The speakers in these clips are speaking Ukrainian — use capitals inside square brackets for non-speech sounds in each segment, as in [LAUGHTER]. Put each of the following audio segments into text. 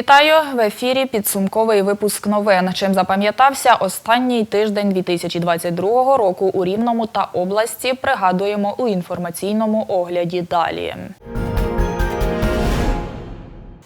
Вітаю в ефірі. Підсумковий випуск новин. Чим запам'ятався останній тиждень 2022 року у Рівному та області. Пригадуємо у інформаційному огляді. Далі.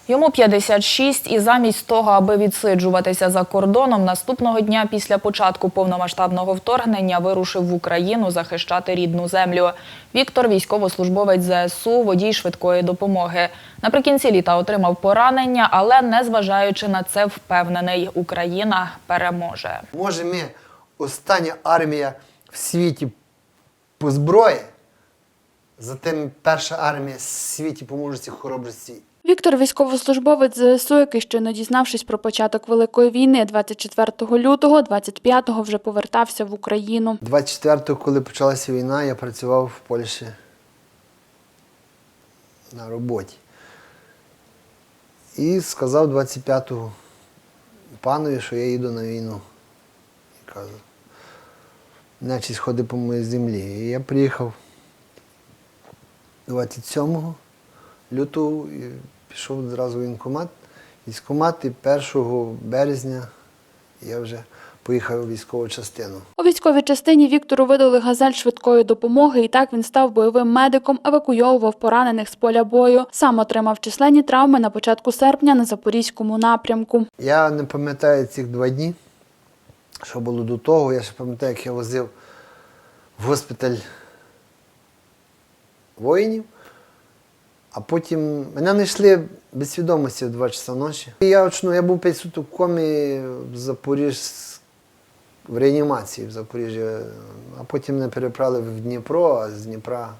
Йому 56 і замість того, аби відсиджуватися за кордоном, наступного дня після початку повномасштабного вторгнення вирушив в Україну захищати рідну землю. Віктор, військовослужбовець ЗСУ, водій швидкої допомоги. Наприкінці літа отримав поранення, але незважаючи на це, впевнений, Україна переможе. Може, ми остання армія в світі по зброї, затим перша армія в світі по мужності хоробрості. Віктор військовослужбовець ЗСУ, який щойно дізнавшись про початок Великої війни 24 лютого, 25-го вже повертався в Україну. 24-го, коли почалася війна, я працював в Польщі на роботі. І сказав 25-го панові, що я їду на війну. І кажу, значить, ходи по моїй землі. І я приїхав 27 лютого пішов зразу в. Військкомат і 1 березня я вже поїхав у військову частину. У військовій частині Віктору видали газель швидкої допомоги, і так він став бойовим медиком, евакуйовував поранених з поля бою. Сам отримав численні травми на початку серпня на запорізькому напрямку. Я не пам'ятаю цих два дні, що було до того. Я ще пам'ятаю, як я возив в госпіталь воїнів, а потім мене знайшли без свідомості в 2 часа ночі. І я очну, я був 5 суток в комі в Запоріж в реанімації в Запоріжжі, а потім мене переправили в Дніпро, а з Дніпра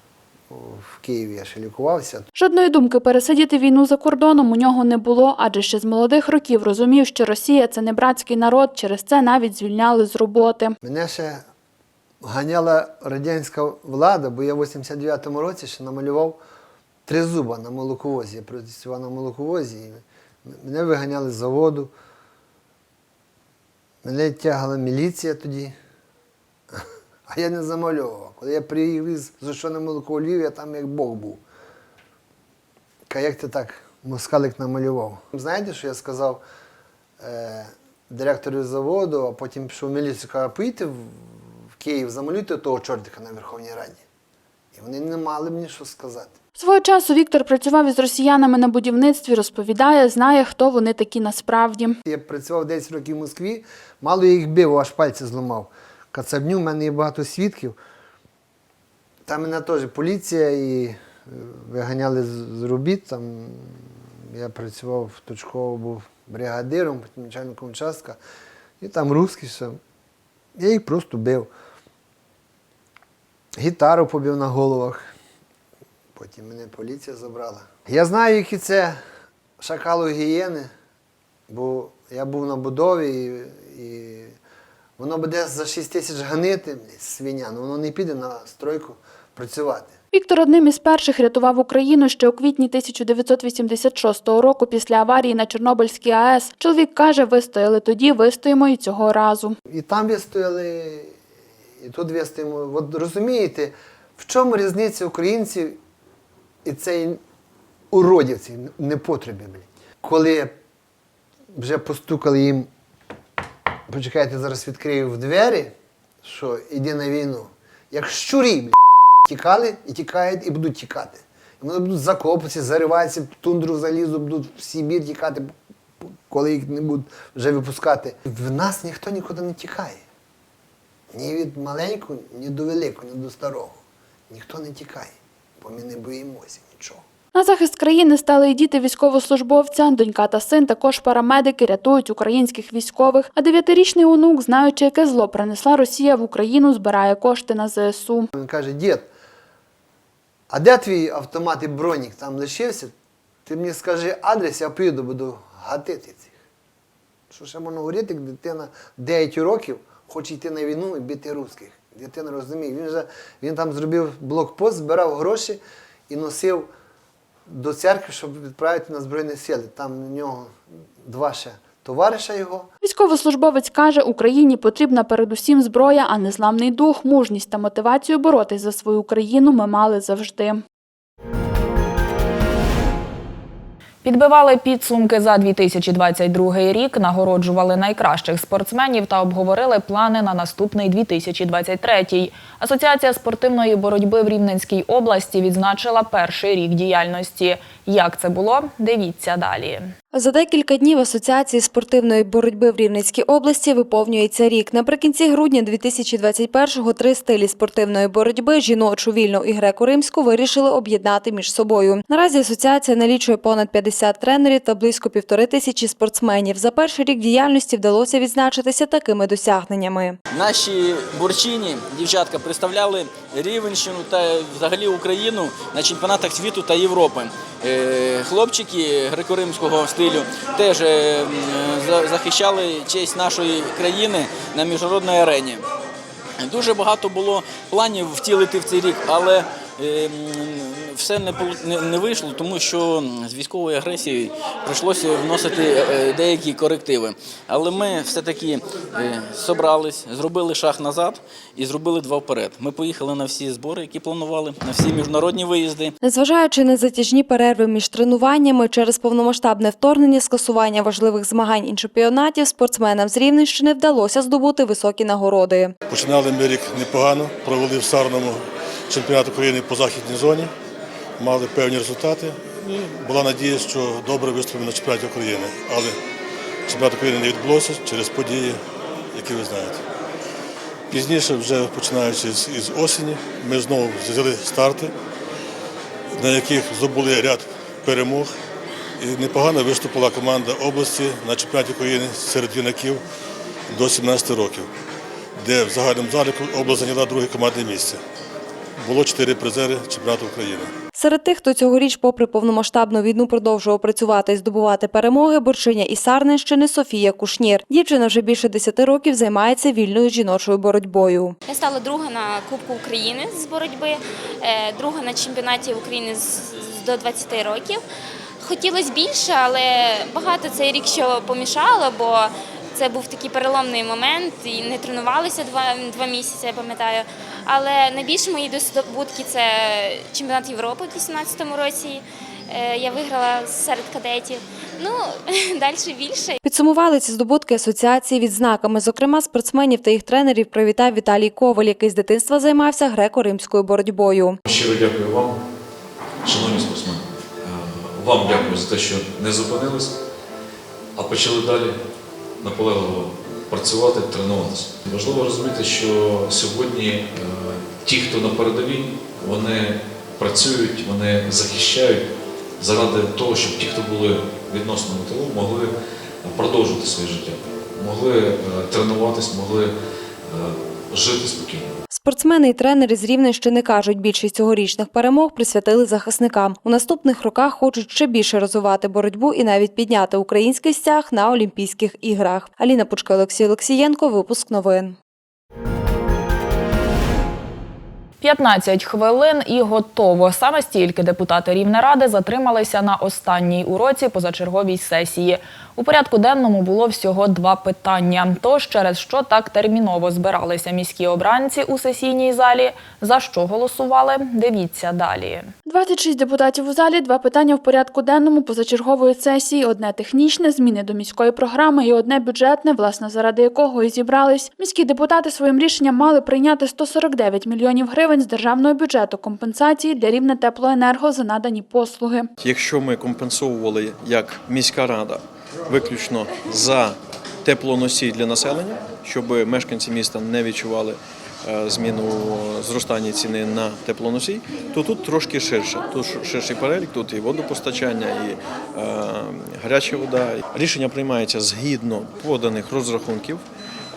в Києві я ще лікувався. Жодної думки пересидіти війну за кордоном у нього не було, адже ще з молодих років розумів, що Росія це не братський народ. Через це навіть звільняли з роботи. Мене ще ганяла радянська влада, бо я в 89-му році ще намалював три зуба на молоковозі. Я працював на молоковозі. І мене виганяли з заводу. Мене тягала міліція тоді, [LAUGHS] а я не замальовував. Коли я приїхав з що на молоко у Львів, я там як Бог був. Як ти так москалик намалював? Знаєте, що я сказав е, директору заводу, а потім пішов в міліцію, каже, поїдьте в Київ, замалюйте того чортика на Верховній Раді. І вони не мали мені що сказати. Свого часу Віктор працював із росіянами на будівництві, розповідає, знає, хто вони такі насправді. Я працював 10 років в Москві, мало я їх бив, аж пальці зламав. Кацабню, в мене є багато свідків. Там мене теж поліція і е, виганяли з робіт. Там я працював точково, був бригадиром, начальником участка. І там русські все. Я їх просто бив. Гітару побив на головах. Потім мене поліція забрала. Я знаю, які це шакалу гієни, бо я був на будові і, і воно буде за 6 тисяч ганити свиня, але воно не піде на стройку працювати. Віктор одним із перших рятував Україну ще у квітні 1986 року після аварії на Чорнобильській АЕС. Чоловік каже, вистояли тоді, вистоїмо і цього разу. І там вистояли, і тут вистоїмо. От розумієте, в чому різниця українців і цей уродів, цей непотребі, блядь. Коли вже постукали їм, почекайте, зараз відкрию в двері, що йди на війну, як щурі, блядь, тікали і тікають, і будуть тікати. Вони будуть закопуватися, зариватися, в тундру залізу, будуть в Сибір тікати, коли їх не будуть вже випускати. В нас ніхто нікуди не тікає. Ні від маленького, ні до великого, ні до старого. Ніхто не тікає, бо ми не боїмося нічого. На захист країни стали і діти військовослужбовця. Донька та син також парамедики рятують українських військових. А дев'ятирічний онук, знаючи, яке зло принесла Росія в Україну, збирає кошти на ЗСУ. Він каже, дід, а де твій автомат і бронік там лишився? Ти мені скажи адрес, я поїду, буду гатити цих. Що ще можна говорити, як дитина 9 років хоче йти на війну і бити русських. Дитина розуміє. Він же він там зробив блокпост, збирав гроші і носив до церкви, щоб відправити на Збройні Сили. Там у нього два ще товариша його. Військовослужбовець каже, Україні потрібна передусім зброя, а незламний дух, мужність та мотивацію боротись за свою країну ми мали завжди. Підбивали підсумки за 2022 рік, нагороджували найкращих спортсменів та обговорили плани на наступний 2023. Асоціація спортивної боротьби в Рівненській області відзначила перший рік діяльності. Як це було? Дивіться далі. За декілька днів Асоціації спортивної боротьби в Рівненській області виповнюється рік. Наприкінці грудня 2021-го три стилі спортивної боротьби жіночу, вільну і греко-римську вирішили об'єднати між собою. Наразі асоціація налічує понад 50 тренерів та близько півтори тисячі спортсменів. За перший рік діяльності вдалося відзначитися такими досягненнями. Наші борчині, дівчатка, представляли Рівенщину та взагалі Україну на чемпіонатах світу та Європи. Е, Хлопчики греко-римського стилю теж е, захищали честь нашої країни на міжнародній арені. Дуже багато було планів втілити в цей рік, але е, все не, не, не вийшло, тому що з військової агресії прийшлося вносити е, деякі корективи. Але ми все-таки е, собрались, зробили шаг назад і зробили два вперед. Ми поїхали на всі збори, які планували, на всі міжнародні виїзди. Незважаючи на затяжні перерви між тренуваннями через повномасштабне вторгнення, скасування важливих змагань і чемпіонатів, спортсменам з Рівненщини вдалося здобути високі нагороди. Починали ми рік непогано, провели в Сарному чемпіонат України по західній зоні, мали певні результати. І була надія, що добре виступимо на чемпіонаті України. Але чемпіонат України не відбулося через події, які ви знаєте. Пізніше, вже починаючи з, із осені, ми знову взяли старти, на яких здобули ряд перемог. І непогано виступила команда області на чемпіонаті України серед юнаків до 17 років де в загальному заліку область зайняла друге командне місце. Було чотири призери чемпіонату України. Серед тих, хто цьогоріч, попри повномасштабну війну, продовжував працювати і здобувати перемоги, борчиня із Сарненщини Софія Кушнір. Дівчина вже більше 10 років займається вільною жіночою боротьбою. Я стала друга на Кубку України з боротьби, е, друга на чемпіонаті України до 20 років. Хотілося більше, але багато цей рік що помішало, бо це був такий переломний момент і не тренувалися два, два місяці, я пам'ятаю. Але найбільше мої здобутки це чемпіонат Європи у 2018 році. Е, Я виграла серед кадетів. Ну, [LAUGHS] далі більше. Підсумували ці здобутки асоціації відзнаками. Зокрема, спортсменів та їх тренерів привітав Віталій Коваль, який з дитинства займався греко-римською боротьбою. Щиро дякую вам, шановні спортсмени. Е, Вам дякую за те, що не зупинились, а почали далі наполегливо працювати, тренуватися. Важливо розуміти, що сьогодні е, ті, хто на передовій, вони працюють, вони захищають заради того, щоб ті, хто були відносно на тилу, могли продовжувати своє життя, могли е, тренуватись, могли е, жити спокійно. Спортсмени і тренери з Рівненщини кажуть, більшість цьогорічних перемог присвятили захисникам. У наступних роках хочуть ще більше розвивати боротьбу і навіть підняти український стяг на Олімпійських іграх. Аліна Пучка, Олексій Олексієнко. Випуск новин. 15 хвилин і готово. Саме стільки депутати Рівнеради затрималися на останній уроці позачерговій сесії. У порядку денному було всього два питання. Тож, через що так терміново збиралися міські обранці у сесійній залі, за що голосували, дивіться далі. 26 депутатів у залі, два питання в порядку денному позачергової сесії. Одне технічне зміни до міської програми і одне бюджетне, власне, заради якого і зібрались. Міські депутати своїм рішенням мали прийняти 149 мільйонів гривень з державного бюджету компенсації для рівня теплоенерго за надані послуги. Якщо ми компенсовували як міська рада виключно за теплоносій для населення, щоб мешканці міста не відчували е, зміну зростання ціни на теплоносій, то тут трошки ширше. Тут ширший перелік, тут і водопостачання, і е, гаряча вода. Рішення приймається згідно поданих розрахунків.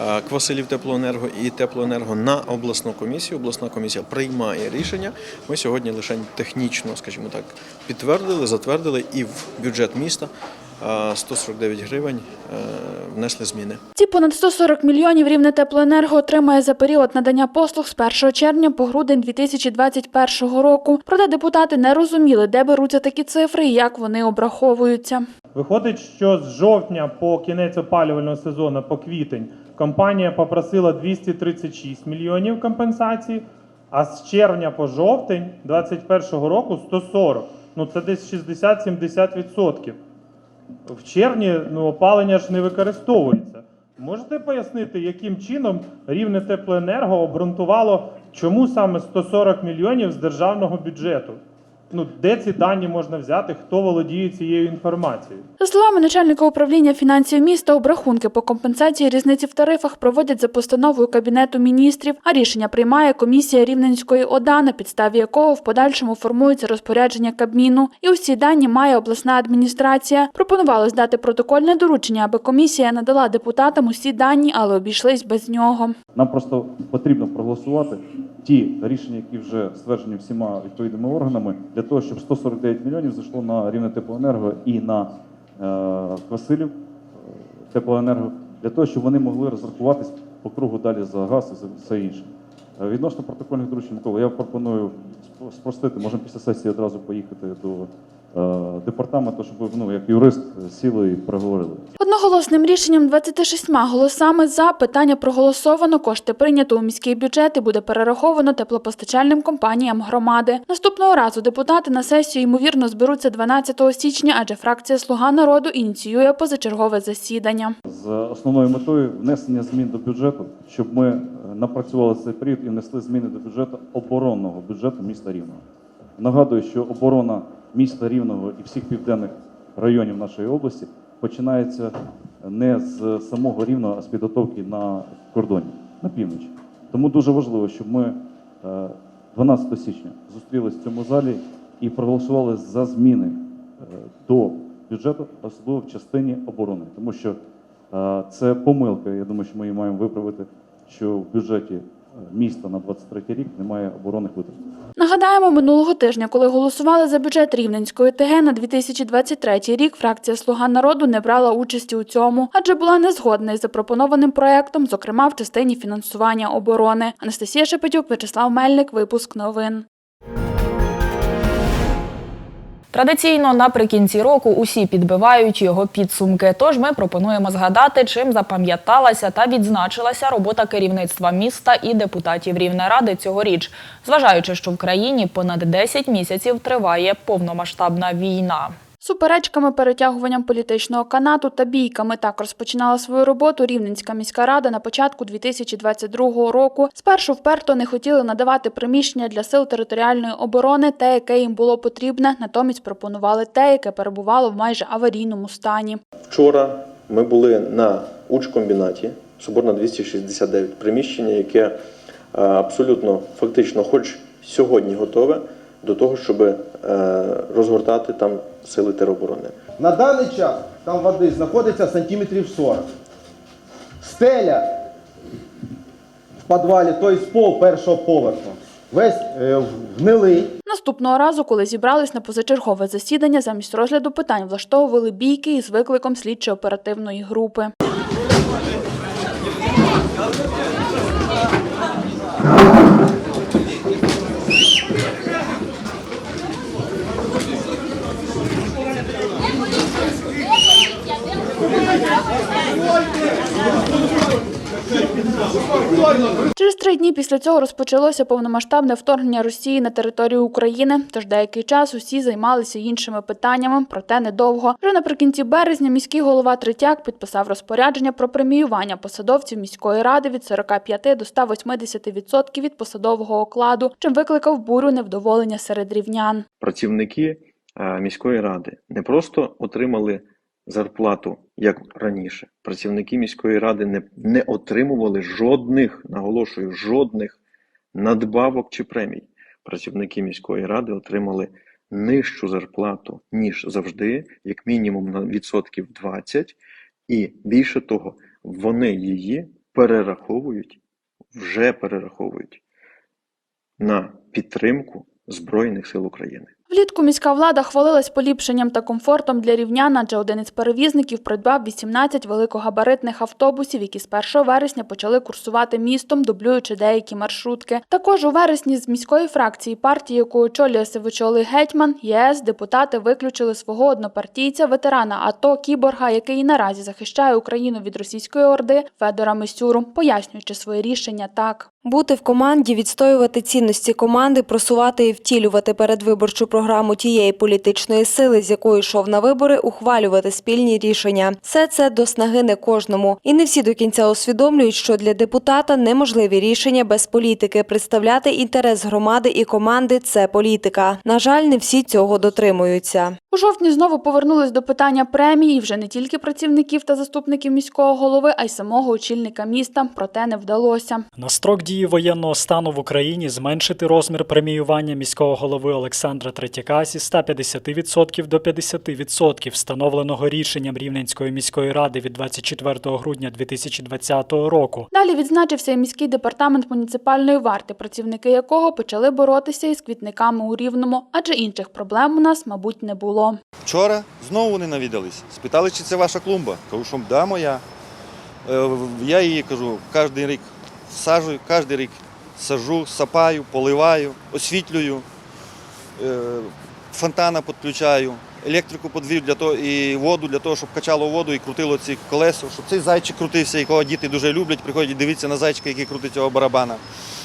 Е, Квасилів теплоенерго і теплоенерго на обласну комісію. Обласна комісія приймає рішення. Ми сьогодні лише технічно, скажімо так, підтвердили, затвердили і в бюджет міста е, 149 гривень е, внесли зміни. Ці понад 140 мільйонів рівне теплоенерго отримає за період надання послуг з 1 червня по грудень 2021 року. Проте депутати не розуміли, де беруться такі цифри і як вони обраховуються. Виходить, що з жовтня по кінець опалювального сезону, по квітень, компанія попросила 236 мільйонів компенсації, а з червня по жовтень 2021 року 140. Ну це десь 60-70%. В червні ну, опалення ж не використовується. Можете пояснити, яким чином рівне теплоенерго обґрунтувало, чому саме 140 мільйонів з державного бюджету? Ну, де ці дані можна взяти, хто володіє цією інформацією? За словами начальника управління фінансів міста, обрахунки по компенсації різниці в тарифах проводять за постановою Кабінету міністрів, а рішення приймає комісія Рівненської ОДА, на підставі якого в подальшому формується розпорядження Кабміну. І усі дані має обласна адміністрація. Пропонувалось дати протокольне доручення, аби комісія надала депутатам усі дані, але обійшлись без нього. Нам просто потрібно проголосувати ті рішення, які вже стверджені всіма відповідними органами, для того, щоб 149 мільйонів зайшло на рівне теплоенерго і на е, Василів е, теплоенерго, для того, щоб вони могли розрахуватись по кругу далі за газ і за все інше. Е, Відносно протокольних доручень, Микола, я пропоную спро- спростити, можемо після сесії одразу поїхати до департаменту, щоб ну, як юрист е, сіли і проговорили. Одноголосним рішенням 26 голосами за питання проголосовано, кошти прийнято у міський бюджет і буде перераховано теплопостачальним компаніям громади. Наступного разу депутати на сесію ймовірно зберуться 12 січня, адже фракція Слуга народу ініціює позачергове засідання. з основною метою внесення змін до бюджету, щоб ми е, напрацювали цей період і внесли зміни до бюджету оборонного бюджету міста Рівного. Нагадую, що оборона міста Рівного і всіх південних районів нашої області починається не з самого Рівного, а з підготовки на кордоні на півночі. Тому дуже важливо, щоб ми е, 12 січня зустрілись в цьому залі і проголосували за зміни е, до бюджету, особливо в частині оборони, тому що е, це помилка. Я думаю, що ми її маємо виправити, що в бюджеті е, міста на 23 рік немає оборонних витрат. Нагадаємо, минулого тижня, коли голосували за бюджет Рівненської ТГ на 2023 рік, фракція Слуга народу не брала участі у цьому, адже була не згодна із запропонованим проектом, зокрема в частині фінансування оборони. Анастасія Шепетюк, Вячеслав Мельник, випуск новин. Традиційно наприкінці року усі підбивають його підсумки. Тож ми пропонуємо згадати, чим запам'яталася та відзначилася робота керівництва міста і депутатів Рівнеради цьогоріч, зважаючи, що в країні понад 10 місяців триває повномасштабна війна. Суперечками, перетягуванням політичного канату та бійками так розпочинала свою роботу Рівненська міська рада на початку 2022 року. Спершу вперто не хотіли надавати приміщення для сил територіальної оборони, те, яке їм було потрібне. Натомість пропонували те, яке перебувало в майже аварійному стані. Вчора ми були на учкомбінаті Соборна 269, приміщення, яке е, абсолютно фактично, хоч сьогодні готове до того, щоб е, розгортати там сили тероборони. На даний час там води знаходиться сантиметрів 40. Стеля в підвалі, тобто пол першого поверху, весь е, гнилий. Наступного разу, коли зібрались на позачергове засідання, замість розгляду питань влаштовували бійки із викликом слідчо-оперативної групи. Через три дні після цього розпочалося повномасштабне вторгнення Росії на територію України. Тож деякий час усі займалися іншими питаннями, проте недовго. Вже наприкінці березня міський голова Третяк підписав розпорядження про преміювання посадовців міської ради від 45 до 180% від посадового окладу, чим викликав бурю невдоволення серед рівнян. працівники е, міської ради не просто отримали зарплату, як раніше. Працівники міської ради не, не отримували жодних, наголошую, жодних надбавок чи премій. Працівники міської ради отримали нижчу зарплату, ніж завжди, як мінімум на відсотків 20, і більше того, вони її перераховують, вже перераховують на підтримку Збройних сил України. Влітку міська влада хвалилась поліпшенням та комфортом для рівнян, адже один із перевізників придбав 18 великогабаритних автобусів, які з 1 вересня почали курсувати містом, дублюючи деякі маршрутки. Також у вересні з міської фракції партії, яку очолює Сивочолий гетьман, ЄС депутати виключили свого однопартійця, ветерана АТО Кіборга, який і наразі захищає Україну від російської орди Федора Мисюру, пояснюючи своє рішення так. Бути в команді, відстоювати цінності команди, просувати і втілювати передвиборчу програму тієї політичної сили, з якою йшов на вибори, ухвалювати спільні рішення. Все це до снаги не кожному. І не всі до кінця усвідомлюють, що для депутата неможливі рішення без політики. Представляти інтерес громади і команди це політика. На жаль, не всі цього дотримуються. У жовтні знову повернулись до питання премії вже не тільки працівників та заступників міського голови, а й самого очільника міста. Проте не вдалося. На строк дії воєнного стану в Україні зменшити розмір преміювання міського голови Олександра Третяка зі 150% до 50%, встановленого рішенням Рівненської міської ради від 24 грудня 2020 року. Далі відзначився і міський департамент муніципальної варти, працівники якого почали боротися із квітниками у рівному, адже інших проблем у нас, мабуть, не було. Вчора знову вони навідались. Спитали, чи це ваша клумба. Кажу, що да, моя. Е, Я її кажу, кожен рік саджую, кожен рік сажу, сапаю, поливаю, освітлюю, фонтана підключаю, електрику подвів для того і воду для того, щоб качало воду і крутило ці колесо, щоб цей зайчик крутився, якого діти дуже люблять, приходять дивитися на зайчика, який крутить цього барабана.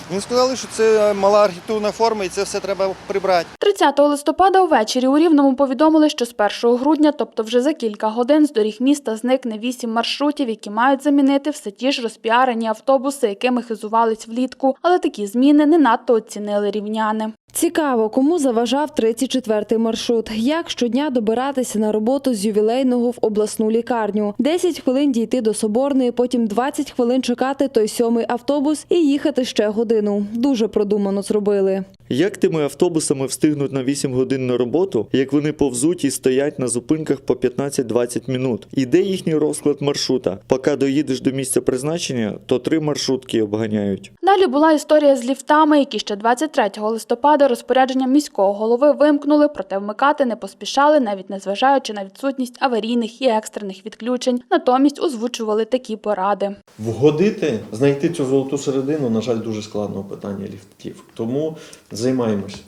Вони сказали, що це мала архітектурна форма і це все треба прибрати. 30 листопада увечері у Рівному повідомили, що з 1 грудня, тобто вже за кілька годин, з доріг міста зникне вісім маршрутів, які мають замінити все ті ж розпіарені автобуси, якими хизувались влітку. Але такі зміни не надто оцінили рівняни. Цікаво, кому заважав 34-й маршрут. Як щодня добиратися на роботу з ювілейного в обласну лікарню. 10 хвилин дійти до Соборної, потім 20 хвилин чекати той сьомий автобус і їхати ще годину. Дуже продумано зробили. Як тими автобусами встигнуть на 8 годин на роботу, як вони повзуть і стоять на зупинках по 15-20 минут? І де їхній розклад маршрута? Поки доїдеш до місця призначення, то три маршрутки обганяють. Далі була історія з ліфтами, які ще 23 листопада розпорядженням міського голови вимкнули, проте вмикати не поспішали, навіть незважаючи на відсутність аварійних і екстрених відключень. Натомість озвучували такі поради. Вгодити, знайти цю золоту середину, на жаль, дуже складно питання ліфтів. Тому займаємось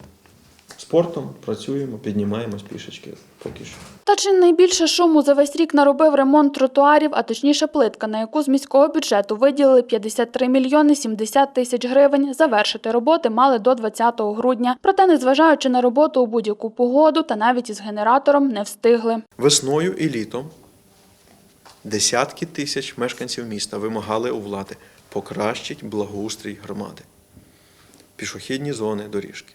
спортом, працюємо, піднімаємось пішечки поки що. Та чи найбільше шуму за весь рік наробив ремонт тротуарів, а точніше плитка, на яку з міського бюджету виділили 53 мільйони 70 тисяч гривень. Завершити роботи мали до 20 грудня. Проте, незважаючи на роботу у будь-яку погоду та навіть із генератором, не встигли. Весною і літом десятки тисяч мешканців міста вимагали у влади покращить благоустрій громади, пішохідні зони, доріжки.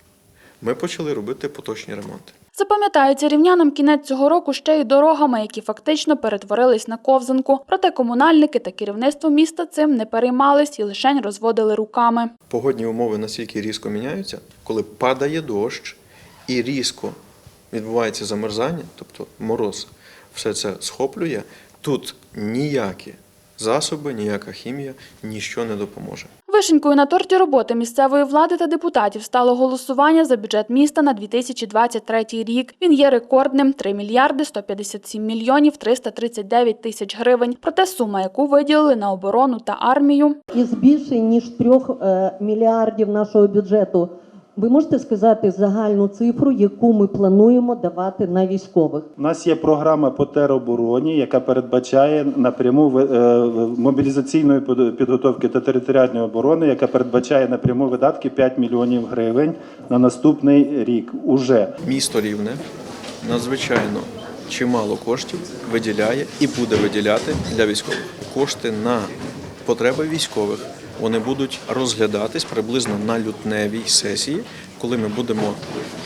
Ми почали робити поточні ремонти. Запам'ятається рівнянам кінець цього року ще й дорогами, які фактично перетворились на ковзанку. Проте комунальники та керівництво міста цим не переймались і лишень розводили руками. Погодні умови настільки різко міняються, коли падає дощ і різко відбувається замерзання, тобто мороз, все це схоплює. Тут ніякі засоби, ніяка хімія, ніщо не допоможе. Вишенькою на торті роботи місцевої влади та депутатів стало голосування за бюджет міста на 2023 рік. Він є рекордним – 3 мільярди 157 мільйонів 339 тисяч гривень. Проте сума, яку виділили на оборону та армію, із більше ніж трьох е, мільярдів нашого бюджету. Ви можете сказати загальну цифру, яку ми плануємо давати на військових? У нас є програма по теробороні, яка передбачає напряму е, мобілізаційної під- підготовки та територіальної оборони, яка передбачає напряму видатки 5 мільйонів гривень на наступний рік. Уже Місто Рівне надзвичайно чимало коштів виділяє і буде виділяти для військових. Кошти на потреби військових вони будуть розглядатись приблизно на лютневій сесії, коли ми будемо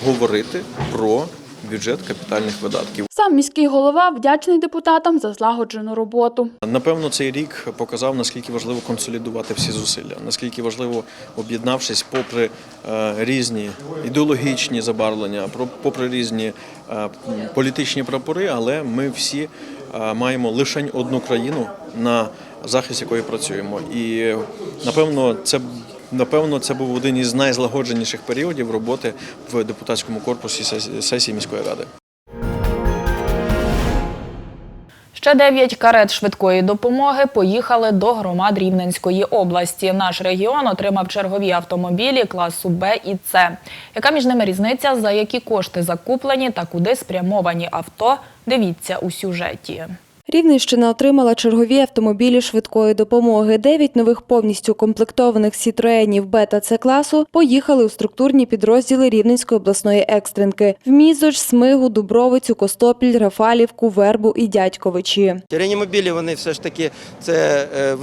говорити про бюджет капітальних видатків. сам міський голова вдячний депутатам за злагоджену роботу. Напевно, цей рік показав, наскільки важливо консолідувати всі зусилля, наскільки важливо, об'єднавшись, попри е, різні ідеологічні забарвлення, попри різні е, політичні прапори, але ми всі е, маємо лише одну країну, на захист якої працюємо. І напевно, це напевно це був один із найзлагодженіших періодів роботи в депутатському корпусі сесії- міської ради. Ще дев'ять карет швидкої допомоги поїхали до громад Рівненської області. Наш регіон отримав чергові автомобілі класу Б і С. Яка між ними різниця, за які кошти закуплені та куди спрямовані авто? Дивіться у сюжеті. Рівненщина отримала чергові автомобілі швидкої допомоги. Дев'ять нових повністю комплектованих сітроенів Б та С класу поїхали у структурні підрозділи Рівненської обласної екстренки в Мізоч, Смигу, Дубровицю, Костопіль, Рафалівку, Вербу і Дядьковичі. Реанімобілі вони все ж таки це е,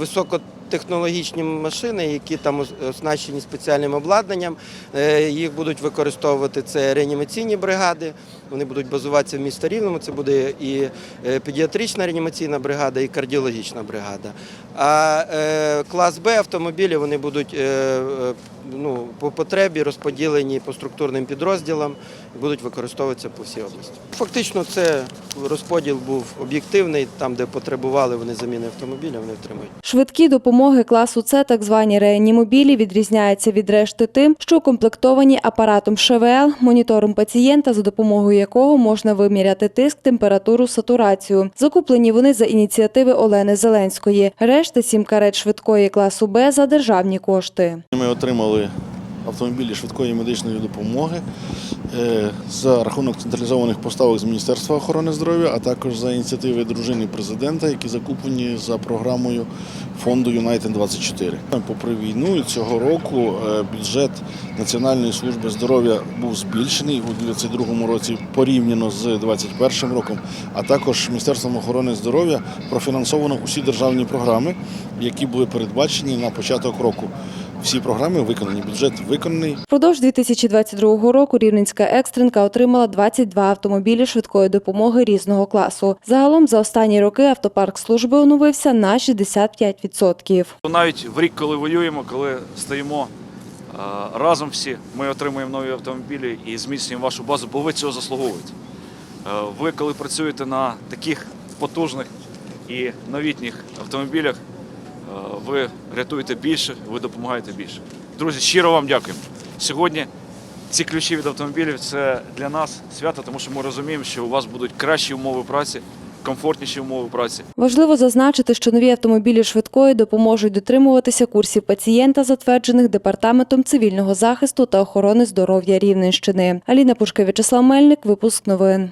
високотехнологічні машини, які там оснащені спеціальним обладнанням. Е, Їх будуть використовувати це реанімаційні бригади. Вони будуть базуватися в місті Рівному. Це буде і е, педіатрична реанімаційна бригада, і кардіологічна бригада. А е, клас Б автомобілі вони будуть ну, по потребі розподілені по структурним підрозділам і будуть використовуватися по всій області. Фактично, це розподіл був об'єктивний. Там, де потребували вони заміни автомобіля, вони отримують. Швидкі допомоги класу С, так звані реанімобілі, відрізняються від решти тим, що укомплектовані апаратом ШВЛ, монітором пацієнта, за допомогою якого можна виміряти тиск, температуру, сатурацію. Закуплені вони за ініціативи Олени Зеленської. Решта сім карет швидкої класу Б за державні кошти. Ми отримали автомобілі швидкої медичної допомоги е, за рахунок централізованих поставок з Міністерства охорони здоров'я, а також за ініціативи дружини президента, які закуплені за програмою фонду United 24. Попри війну цього року е, бюджет Національної служби здоров'я був збільшений у 2022 році порівняно з 2021 роком. А також Міністерством охорони здоров'я профінансовано усі державні програми, які були передбачені на початок року. Всі програми виконані, бюджет виконаний. Впродовж 2022 року Рівненська екстренка отримала 22 автомобілі швидкої допомоги різного класу. Загалом за останні роки автопарк служби оновився на 65%. Навіть в рік, коли воюємо, коли стоїмо е, разом всі, ми отримуємо нові автомобілі і зміцнюємо вашу базу, бо ви цього заслуговуєте. Е, Ви, коли працюєте на таких потужних і новітніх автомобілях, ви рятуєте більше, ви допомагаєте більше. Друзі, щиро вам дякуємо. Сьогодні ці ключі від автомобілів це для нас свято, тому що ми розуміємо, що у вас будуть кращі умови праці, комфортніші умови праці. Важливо зазначити, що нові автомобілі швидкої допоможуть дотримуватися курсів пацієнта, затверджених департаментом цивільного захисту та охорони здоров'я Рівненщини. Аліна Пушка, В'ячеслав Мельник, випуск новин.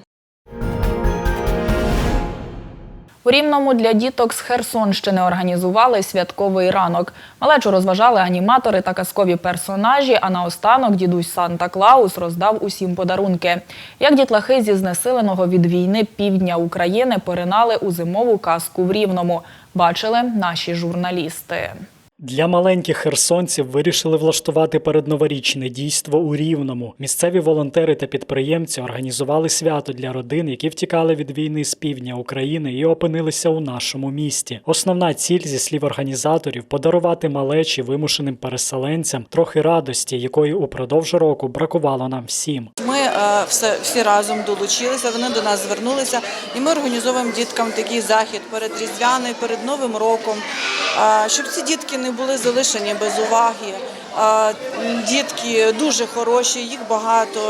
У Рівному для діток з Херсонщини організували святковий ранок. Малечу розважали аніматори та казкові персонажі, а наостанок дідусь Санта-Клаус роздав усім подарунки. Як дітлахи зі знесиленого від війни півдня України поринали у зимову казку в Рівному. Бачили наші журналісти. Для маленьких херсонців вирішили влаштувати передноворічне дійство у Рівному. Місцеві волонтери та підприємці організували свято для родин, які втікали від війни з півдня України і опинилися у нашому місті. Основна ціль зі слів організаторів подарувати малечі вимушеним переселенцям трохи радості, якої упродовж року бракувало нам всім. Ми е, все, всі разом долучилися, вони до нас звернулися, і ми організовуємо діткам такий захід перед Різдвяною, перед Новим роком, е, щоб ці дітки не були залишені без уваги. Е, Дітки дуже хороші, їх багато,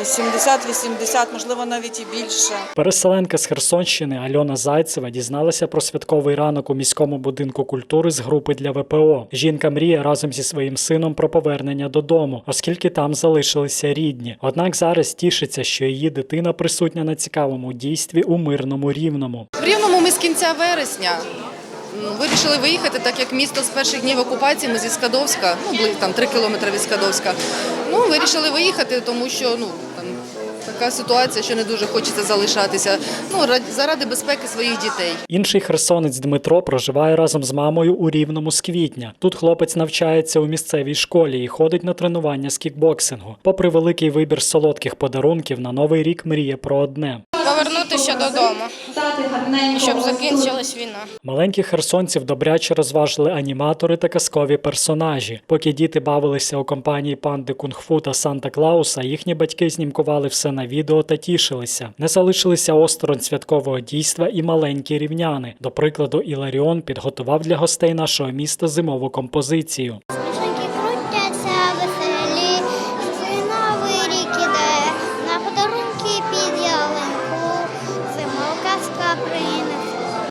е, 70-80, можливо, навіть і більше. Переселенка з Херсонщини Альона Зайцева дізналася про святковий ранок у міському будинку культури з групи для ВПО. Жінка мріє разом зі своїм сином про повернення додому, оскільки там залишилися рідні. Однак зараз тішиться, що її дитина присутня на цікавому дійстві у мирному рівному. В Рівному ми з кінця вересня вирішили виїхати, так як місто з перших днів окупації, ми зі Скадовська, ну, бли- там 3 кілометри від Скадовська. Ну, вирішили виїхати, тому що ну, там, така ситуація, що не дуже хочеться залишатися. Ну, ради- заради безпеки своїх дітей. Інший херсонець Дмитро проживає разом з мамою у Рівному з квітня. Тут хлопець навчається у місцевій школі і ходить на тренування з кікбоксингу. Попри великий вибір солодких подарунків, на новий рік мріє про одне. Повернутися додому, щоб закінчилась війна. Маленьких херсонців добряче розважили аніматори та казкові персонажі. Поки діти бавилися у компанії панди Кунг-Фу та Санта Клауса, їхні батьки знімкували все на відео та тішилися. Не залишилися осторонь святкового дійства і маленькі рівняни. До прикладу, Іларіон підготував для гостей нашого міста зимову композицію.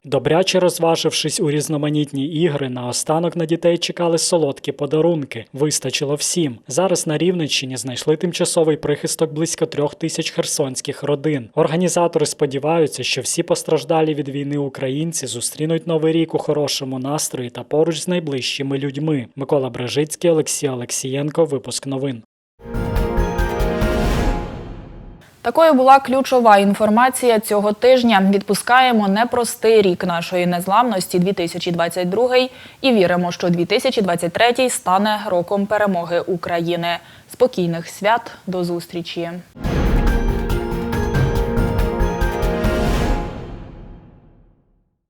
Добряче розважившись у різноманітні ігри, наостанок на дітей чекали солодкі подарунки. Вистачило всім. Зараз на Рівненщині знайшли тимчасовий прихисток близько трьох тисяч херсонських родин. Організатори сподіваються, що всі постраждалі від війни українці зустрінуть новий рік у хорошому настрої та поруч з найближчими людьми. Микола Брежицький, Олексій Олексієнко. Випуск новин. Такою була ключова інформація цього тижня. Відпускаємо непростий рік нашої незламності 2022 і віримо, що 2023 стане роком перемоги України. Спокійних свят до зустрічі.